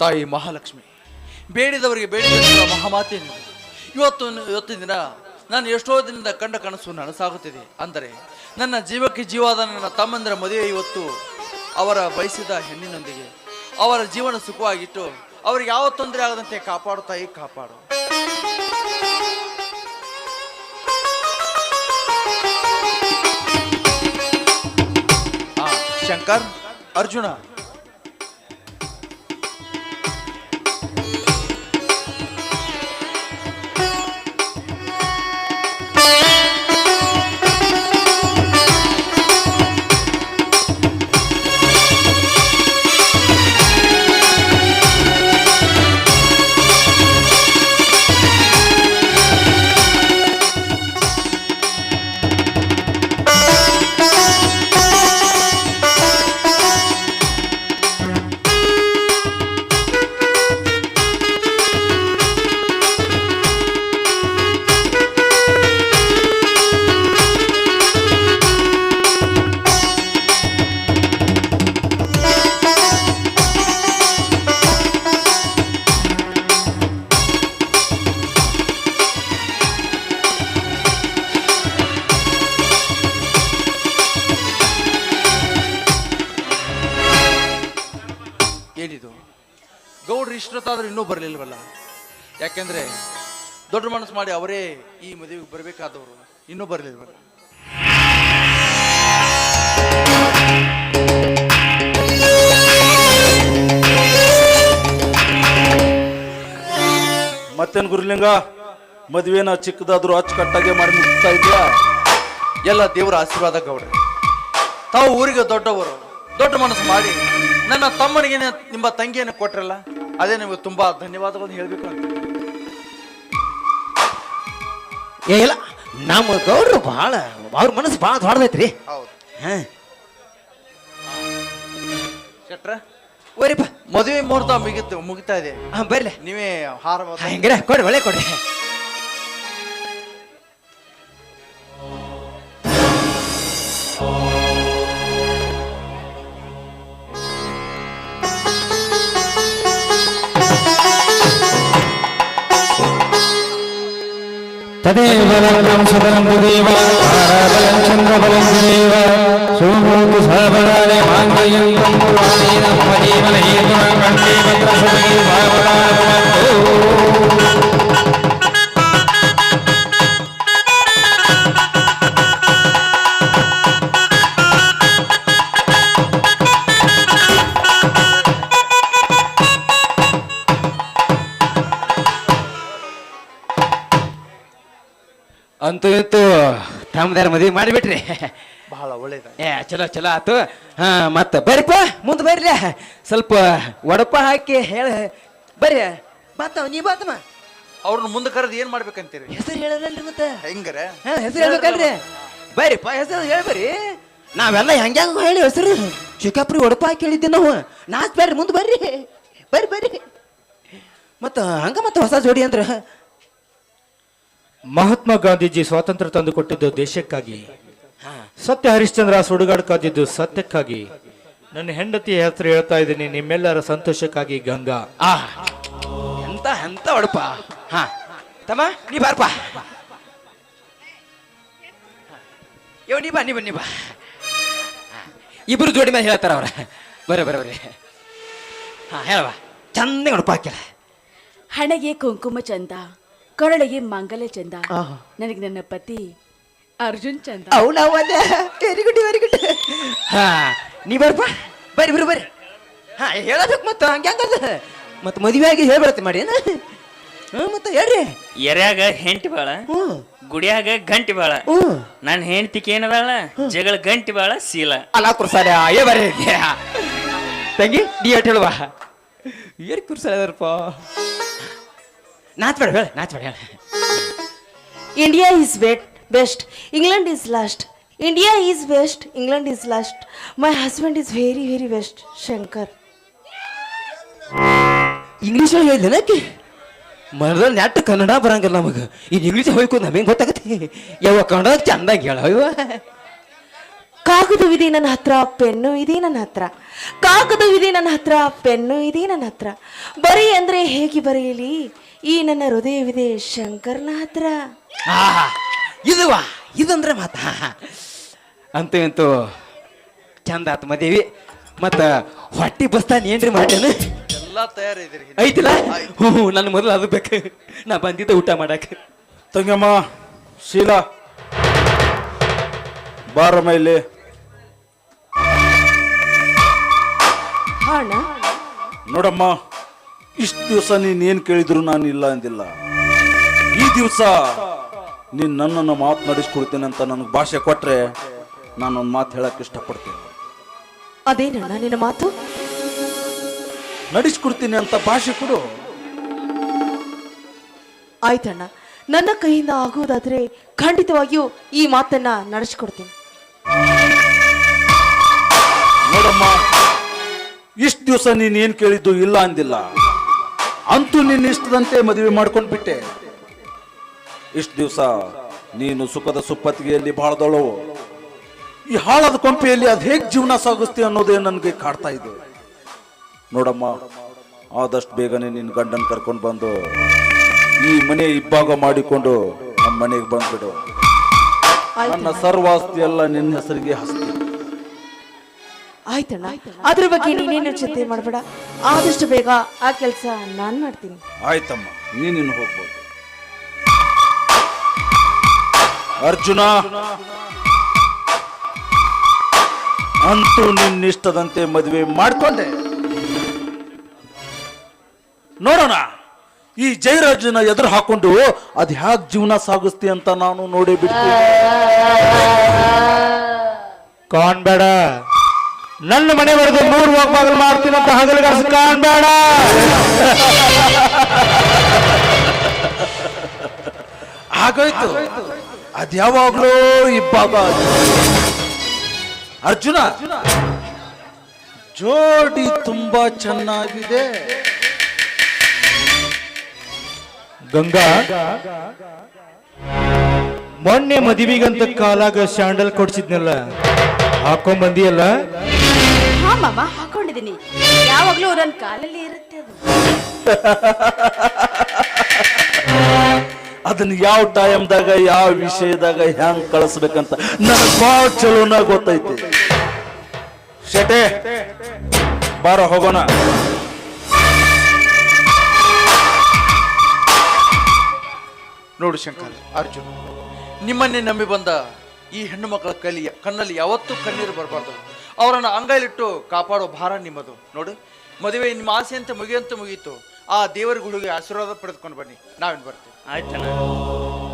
ತಾಯಿ ಮಹಾಲಕ್ಷ್ಮಿ, ಬೇಡಿದವರಿಗೆ ಬೇಡಿದ ಮಹಾಮಾತೆ ಇವತ್ತು, ಇವತ್ತಿನ ದಿನ ನಾನು ಎಷ್ಟೋ ದಿನದಿಂದ ಕಂಡ ಕನಸು ನನಸಾಗುತ್ತಿದೆ. ಅಂದರೆ ನನ್ನ ಜೀವಕ್ಕೆ ಜೀವಾದ ನನ್ನ ತಮ್ಮಂದಿರ ಮದುವೆ ಇವತ್ತು ಅವರ ಬಯಸಿದ ಹೆಣ್ಣಿನೊಂದಿಗೆ, ಅವರ ಜೀವನ ಸುಖವಾಗಿಟ್ಟು ಅವ್ರಿಗೆ ಯಾವ ತೊಂದರೆ ಆಗದಂತೆ ಕಾಪಾಡು, ತಾಯಿ ಕಾಪಾಡು. ಶಂಕರ್, ಅರ್ಜುನ. ಇಷ್ಟೊತ್ತಾದ್ರೂ ಇನ್ನೂ ಬರಲಿಲ್ವಲ್ಲ? ಯಾಕೆಂದ್ರೆ ದೊಡ್ಡ ಮನಸ್ಸು ಮಾಡಿ ಅವರೇ ಈ ಮದುವೆಗೆ ಬರಬೇಕಾದವರು ಇನ್ನೂ ಬರಲಿಲ್ವಲ್ಲ? ಮತ್ತೇನು ಗುರುಲಿಂಗ? ಮದುವೆನ ಚಿಕ್ಕದಾದ್ರೂ ಅಚ್ಚುಕಟ್ಟಾಗೆ ಮಾಡಿ ಮುಗಿಸ್ತಾ ಇದೆಯಾ? ಎಲ್ಲ ದೇವರ ಆಶೀರ್ವಾದ ಗೌಡ್ರೆ. ತಾವು ಊರಿಗೆ ದೊಡ್ಡವರು. ದೊಡ್ಡ ಮನಸ್ಸು ಮಾಡಿ ನನ್ನ ತಮ್ಮನಿಗೆ ನಿಮ್ಮ ತಂಗಿಯನ್ನು ಕೊಟ್ರಲ್ಲ? ಅದೇ ನಿಮಗೆ ತುಂಬಾ ಧನ್ಯವಾದಗಳನ್ನು ಹೇಳಬೇಕು ಅಂತ. ಏ ಇಲ್ಲ ನಮ್ಮ ಗೌರವ ಭಾಳ ಅವ್ರ ಮನಸ್ಸು ಭಾಳ ದೊಡ್ಡದೈತ್ರಿ. ಹೌದು. ಹಾ. ಶೆಟ್ರ ಓರಿಪ್ಪ. ಮದುವೆ ಮುಹೂರ್ತ ಮುಗಿತು ಮುಗಿತಾ ಇದೆ. ಹಾ ಬರ್ಲಿ ನೀವೇ ಹಾರ ಹೆಂಗ್ರೆ? ಕೊಡಿ ಒಳ್ಳೆ ಕೊಡ್ರಿ. ததேவலம் சுபலம் புதேவ பரபலம் சந்திரபலம் புதேவ சோமோது சர்வதாலே மாங்கயம் தம்புராணே நம்ம ஜீவனே துணை ಅಂತೂ ಇತ್ತು ತಮ್ಮದಾರ ಮದುವೆ ಮಾಡಿಬಿಟ್ರಿ. ಬಹಳ ಒಳ್ಳೇದ ಏ ಚಲೋ ಚಲೋ ಆತು. ಹಾ ಮತ್ತೆ ಬರ್ರಿಪ್ಪ ಮುಂದೆ ಬರ್ರಿ. ಸ್ವಲ್ಪ ಒಡಪ ಹಾಕಿ ಹೇಳ ಬರ್ರಿ. ಬಾತವ ನೀ ಬಾತಮ್ಮ ಅವ್ರನ್ನ ಮುಂದೆ ಕರೆದು ಏನ್ ಮಾಡ್ಬೇಕಂತೀರಿ? ಹೆಸರು ಹೇಳಲ್ಲ ಮತ್ತೆ? ಹೆಂಗ್ರೆ? ಹಾ ಹೆಸರು ಹೇಳ್ಬೇಕಲ್ರಿ. ಬರ್ರಿಪ್ಪ ಹೆಸರು ಹೇಳ್ಬರಿ ನಾವೆಲ್ಲ ಹೆಂಗ್ಯಾಂಗ ಹೇಳಿ ಹೆಸರು? ಚಿಕ್ಕಪ್ರಿ ಒಡಪ ಹಾಕಿ ಹೇಳಿದ್ದೆ ನಾವು. ನಾಚ್ ಬರ್ರಿ ಮುಂದೆ ಬರ್ರಿ. ಬರ್ರಿ ಬರ್ರಿ. ಮತ್ತ ಹಂಗ ಮತ್ತೆ ಹೊಸ ಜೋಡಿ ಅಂದ್ರ? ಮಹಾತ್ಮ ಗಾಂಧೀಜಿ ಸ್ವಾತಂತ್ರ್ಯ ತಂದುಕೊಟ್ಟಿದ್ದು ದೇಶಕ್ಕಾಗಿ. ಸತ್ಯ ಹರಿಶ್ಚಂದ್ರ ಸುಡುಗಾಡು ಕಾದಿದ್ದು ಸತ್ಯಕ್ಕಾಗಿ. ನನ್ನ ಹೆಂಡತಿ ಹೆಸರು ಹೇಳ್ತಾ ಇದ್ದೀನಿ ನಿಮ್ಮೆಲ್ಲರ ಸಂತೋಷಕ್ಕಾಗಿ ಗಂಗಾ. ಆ ಎಂತ ಎಂತ ಒಡಪ. ಹಾ ತಮ್ಮ ನೀ ಬಾರಪ್ಪ. ಯೋ ನೀ ಬಾ ನೀ ಬಾ ನೀ ಬಾ. ಇಬ್ರು ಜೋಡಿ ಮೇಲೆ ಹೇಳ್ತಾರ ಅವ್ರ. ಬರೋ ಬರೋ ಬರ್ರಿ. ಹಾ ಹೇಳವ ಚಂದ ಒಡಪ ಹಾಕಿಲ್ಲ ಹಣೆಗೆ ಕುಂಕುಮ ಚಂದ. ಕೊರಳಿಗೆ ಮಂಗಲ ಚಂದ. ನನಗೆ ನನ್ನ ಪತಿ ಅರ್ಜುನ್ ಚಂದ. ಅವಳ ವೆರಿ ಗುಡ್ ವೆರಿ ಗುಡ್. ಹಾ ನೀ ಬರ್ಪ ಬರ್ರಿ ಬರ್ರಿ ಬರ್ರಿ. ಹಾ ಹೇಳಬೇಕು ಮತ್ತೆ ಹಂಗ್ಯಾಂಗದ ಮತ್ತೆ ಮದುವೆ ಆಗಿ ಹೇಳ್ಬಿಡತ್ತೆ ಮಾಡಿ ಏನ? ಹ್ಞೂ ಮತ್ತೆ ಹೇಳ್ರಿ. ಎರ್ಯಾಗ ಹೆಂಟಿ ಬಾಳ ಹ್ಞೂ. ಗುಡಿಯಾಗ ಗಂಟಿ ಬಾಳ ಹ್ಞೂ. ನನ್ನ ಹೆಂಡತಿಗೆ ಏನದಾಳ ಜಗಳ ಗಂಟಿ ಬಾಳ ಸೀಲ. ಅಲ್ಲ ಕುರ್ಸಾಲೆ ಏ ಬರ್ರಿ ತಂಗಿ ನೀ ಹೇಳುವ ಏನು ಕುರ್ಸಾಲೆ ಅದಾರಪ್ಪ. ನಾತ್ ಬರ ಹೇಳ. ನಾತ್ ಬರ ಹೇಳ India is best England is last India is best England is last my husband is very very best Shankar English ಆ ಹೇಳ್ಲೇನಕ್ಕೆ ಮನಸಲ್ಲಿ ನೆಟ್ ಕನ್ನಡ ಬರಂಗಿಲ್ಲ ನಮಗೆ. ಈ ಇಂಗ್ಲೀಷ್ ಹೋಯ್ಕೊಂಡೆ ನಮಗೆ ಗೊತ್ತಾಗತ್ತೆ? ಯುವ ಕನ್ನಡ ಚೆನ್ನಾಗಿ ಹೇಳ ಕಾಗದವಿದೆ ನನ್ನ ಹತ್ರ ಪೆನ್ನು ಇದೆ ನನ್ನ ಹತ್ರ. ಕಾಗದವಿದೆ ನನ್ನ ಹತ್ರ ಪೆನ್ನು ಇದೆ ನನ್ನ ಹತ್ರ. ಬರೀ ಅಂದ್ರೆ ಹೇಗೆ ಬರೆಯಲಿ? ಈ ನನ್ನ ಹೃದಯವಿದೆ ಶಂಕರ್ನ ಹತ್ರ. ಆಹಾ ಇದುವಾ? ಇದಂದ್ರೆ ಮಾತ. ಅಂತೂ ಅಂತೂ ಚಂದ ಆತು ಮದೇವಿ. ಮತ್ತ ಹೊಟ್ಟಿ ಬಸ್ತಾನ ಏನ್ರಿ ಮಾಡ್ಯಾನ? ಎಲ್ಲ ತಯಾರಿದ್ರಿ ಐತಿಲ್ಲ? ಹ್ಞೂ, ನನ್ನ ಮೊದಲು ಅದು ಬೇಕು. ನಾ ಬಂದಿದ್ದೆ ಊಟ ಮಾಡಕ್ಕೆ ತಂಗಮ್ಮ ಶೀಲಾ. ಬಾರಮ್ಮ ಇಲ್ಲಿ. ಹಾಣ ನೋಡಮ್ಮ ಇಷ್ಟು ದಿವಸ ನೀನ್ ಏನ್ ಕೇಳಿದ್ರು ನಾನು ಇಲ್ಲ ಅಂದಿಲ್ಲ. ಈ ದಿವಸ ನೀನ್ ನನ್ನನ್ನು ಮಾತು ನಡೆಸ್ಕೊಡ್ತೀನಿ ಅಂತ ನನಗೆ ಭಾಷೆ ಕೊಟ್ಟರೆ ನಾನೊಂದು ಮಾತು ಹೇಳಕ್ಕೆ ಇಷ್ಟಪಡ್ತೀನಿ. ಅದೇನಣ್ಣ ನಿನ್ನ ಮಾತು? ನಡೆಸ್ಕೊಡ್ತೀನಿ ಅಂತ ಭಾಷೆ ಕೊಡು. ಆಯ್ತಣ್ಣ ನನ್ನ ಕೈಯಿಂದ ಆಗೋದಾದ್ರೆ ಖಂಡಿತವಾಗಿಯೂ ಈ ಮಾತನ್ನ ನಡೆಸ್ಕೊಡ್ತೀನಿ. ನೋಡಮ್ಮ ಇಷ್ಟು ದಿವಸ ನೀನು ಏನು ಕೇಳಿದ್ದು ಇಲ್ಲ ಅಂದಿಲ್ಲ. ಅಂತೂ ನಿನ್ನ ಇಷ್ಟದಂತೆ ಮದುವೆ ಮಾಡ್ಕೊಂಡು ಬಿಟ್ಟೆ. ಇಷ್ಟು ದಿವಸ ನೀನು ಸುಖದ ಸುಪ್ಪತ್ತಿಗೆಯಲ್ಲಿ ಬಾಳ್ದಳು. ಈ ಹಾಳದ ಕೊಂಪೆಯಲ್ಲಿ ಅದು ಹೇಗೆ ಜೀವನ ಸಾಗಿಸ್ತೀವಿ ಅನ್ನೋದೇ ನನಗೆ ಕಾಡ್ತಾ ಇದೆ. ನೋಡಮ್ಮ, ಆದಷ್ಟು ಬೇಗನೆ ನಿನ್ನ ಗಂಡನ ಕರ್ಕೊಂಡು ಬಂದು ಈ ಮನೆ ಇಬ್ಬಾಗ ಮಾಡಿಕೊಂಡು ನಮ್ಮ ಮನೆಗೆ ಬಂದ್ಬಿಡು. ನನ್ನ ಸರ್ವಾಸ್ತಿ ಎಲ್ಲ ನಿನ್ನ ಹೆಸರಿಗೆ ಹಸ್ತಿ. ಆಯ್ತಣ್ಣ. ಅದ್ರ ಬಗ್ಗೆ ನೀನೇನು ಚಿಂತೆ ಮಾಡಬೇಡ. ಆದಷ್ಟು ಬೇಗ ಆ ಕೆಲಸ ನಾನು ಮಾಡ್ತೀನಿ. ಆಯ್ತಮ್ಮ ನೀನಿನ್ನು ಹೋಗ್ಬೋದು. ಅರ್ಜುನ! ಅಂತೂ ನಿನ್ನಿಷ್ಟದಂತೆ ಮದುವೆ ಮಾಡ್ಕೊಂಡೆ. ನೋಡೋಣ ಈ ಜಯರಾಜನ ಎದುರು ಹಾಕೊಂಡು ಅದ್ ಹ್ಯಾಕ್ ಜೀವನ ಸಾಗಿಸ್ತಿ ಅಂತ ನಾನು ನೋಡಿ ಬಿಡ್ತೀನಿ. ಕಾಣ್ಬೇಡ. ನನ್ನ ಮನೆ ಬರೆದು ಮೂರು ಹೋಗ್ಬಾಗಲು ಮಾಡ್ತೀನಂತ ಹಗಲಗಾಸ ಕಾಣ್ಬೇಡ. ಹಾಗಾಯ್ತು. ಅದ್ಯಾವಾಗ್ಲೂ ಇಬ್ಬಾಬ. ಅರ್ಜುನ ಜೋಡಿ ತುಂಬಾ ಚೆನ್ನಾಗಿದೆ. ಗಂಗಾ ಮೊನ್ನೆ ಮದುವೆಗಂತ ಕಾಲಾಗ ಸ್ಯಾಂಡಲ್ ಕೊಡ್ಸಿದ್ನಲ್ಲ ಹಾಕೊಂಡ್ ಬಂದಿಯಲ್ಲ? ಮಾಮ ಹಾಕೊಂಡಿದ್ದೀನಿ ಯಾವಾಗ್ಲೂ ನನ್ನ ಕಾಲಲ್ಲಿ ಇರುತ್ತೆ ಅದು. ಅದನ್ನ ಯಾವ ಟೈಮ್ದಾಗ ಯಾವ ವಿಷಯದಾಗ ಹೆಂಗ್ ಕಳಿಸ್ಬೇಕಂತ ನನಗೆ ಬಾಳ ಚಲೋನ ಗೊತ್ತೈತಿ. ಶೆಟೆ ಬಾರ, ಹೋಗೋಣ. ನೋಡು ಶಂಕರ್, ಅರ್ಜುನ್, ನಿಮ್ಮನ್ನೇ ನಂಬಿ ಬಂದ ಈ ಹೆಣ್ಣು ಮಕ್ಕಳ ಕಲಿಯ ಕಣ್ಣಲ್ಲಿ ಯಾವತ್ತೂ ಕಣ್ಣೀರು ಬರಬಾರ್ದು. ಅವರನ್ನು ಅಂಗೈಲಿಟ್ಟು ಕಾಪಾಡೋ ಭಾರ ನಿಮ್ಮದು. ನೋಡಿ, ಮದುವೆ ನಿಮ್ಮ ಆಸೆ ಅಂತ ಮುಗಿಯಂತ ಮುಗೀತು. ಆ ದೇವರ ಗುಡಿಗೆ ಆಶೀರ್ವಾದ ಪಡೆದುಕೊಂಡು ಬನ್ನಿ. ನಾವೇನು ಬರ್ತೀವಿ. ಆಯ್ತಣ್ಣ.